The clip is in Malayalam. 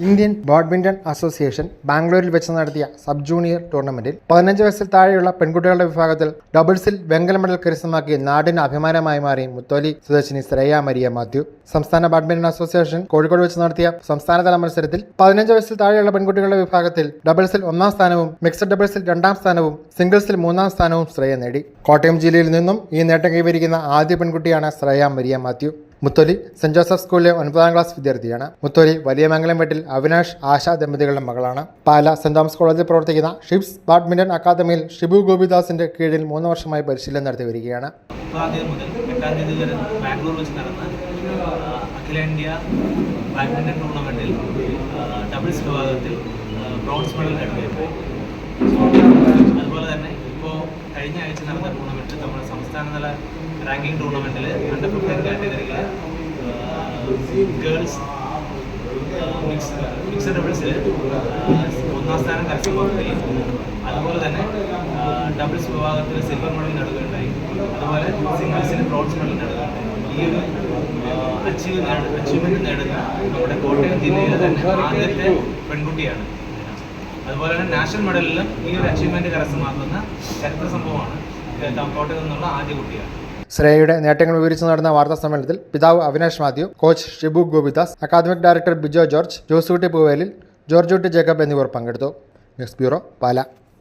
ഇന്ത്യൻ ബാഡ്മിന്റൺ അസോസിയേഷൻ ബാംഗ്ലൂരിൽ വെച്ച് നടത്തിയ സബ് ജൂനിയർ ടൂർണമെന്റിൽ പതിനഞ്ച് വയസ്സിൽ താഴെയുള്ള പെൺകുട്ടികളുടെ വിഭാഗത്തിൽ ഡബിൾസിൽ വെങ്കല മെഡൽ കരസ്ഥമാക്കി നാടിന് അഭിമാനമായി മാറി മുത്തോലി സ്വദേശിനി ശ്രേയ മരിയ മാത്യു. സംസ്ഥാന ബാഡ്മിന്റൺ അസോസിയേഷൻ കോഴിക്കോട് വെച്ച് നടത്തിയ സംസ്ഥാനതല മത്സരത്തിൽ പതിനഞ്ച് വയസ്സിൽ താഴെയുള്ള പെൺകുട്ടികളുടെ വിഭാഗത്തിൽ ഡബിൾസിൽ ഒന്നാം സ്ഥാനവും മിക്സഡ് ഡബിൾസിൽ രണ്ടാം സ്ഥാനവും സിംഗിൾസിൽ മൂന്നാം സ്ഥാനവും ശ്രേയ നേടി. കോട്ടയം ജില്ലയിൽ നിന്നും ഈ നേട്ടം കൈവരിക്കുന്ന ആദ്യ പെൺകുട്ടിയാണ് Shreya Maria Mathew. Mutholi Saint Joseph സ്കൂളിലെ ഒൻപതാം ക്ലാസ് വിദ്യാർത്ഥിയാണ്. മുത്തോലി വലിയ മംഗലം വീട്ടിൽ അവിനാഷ് ആശ ദമ്പതികളുടെ മകളാണ്. പാല സെന്റ് തോമസ് കോളേജിൽ പ്രവർത്തിക്കുന്ന ഷിപ്സ് ബാഡ്മിന്റൺ അക്കാദമിയിൽ ഷിബു ഗോപിദാസിന്റെ കീഴിൽ മൂന്ന് വർഷമായി പരിശീലനം നടത്തി വരികയാണ്. ഡബിൾസ് വിഭാഗത്തിൽ മെഡൽ അതുപോലെ തന്നെ കഴിഞ്ഞ ആഴ്ച നടന്ന ടൂർണമെന്റ് നമ്മുടെ സംസ്ഥാനതല റാങ്കിങ് ടൂർണമെന്റിൽ അണ്ടർ ഫിഫ്റ്റീൻ കാറ്റഗറിയിൽ ഗേൾസ് മിക്സ് ഡബിൾസിൽ ഒന്നാം സ്ഥാനം കരസ്ഥമാക്കുകയും അതുപോലെ തന്നെ ഡബിൾസ് വിഭാഗത്തിൽ സിൽവർ മെഡൽ നേടുകയുണ്ടായി. അതുപോലെ സിംഗിൾസിൽ ബ്രോൺസ് മെഡൽ നേടുകയുണ്ടായി. ഈ ഒരു അച്ചീവ് അച്ചീവ്മെന്റ് നേടുന്ന നമ്മുടെ കോട്ടയം ജില്ലയിലെ തന്നെ ആദ്യത്തെ പെൺകുട്ടിയാണ് അതുപോലെ തന്നെ നാഷണൽ മെഡലിലും ഈ ഒരു അച്ചീവ്മെന്റ് കരസ്ഥമാക്കുന്ന ചരിത്ര സംഭവമാണ് കോട്ടയത്ത് നിന്നുള്ള ആദ്യ കുട്ടിയാണ്. ശ്രേയയുടെ നേട്ടങ്ങൾ വിവരിച്ച് നടന്ന വാർത്താ സമ്മേളനത്തിൽ പിതാവ് Avinash Mathew coach Shibu Gopidas academic director Bijo George Josootty Poovelil George Kutty Jacob എന്നിവർ പങ്കെടുത്തു. News bureau Pala.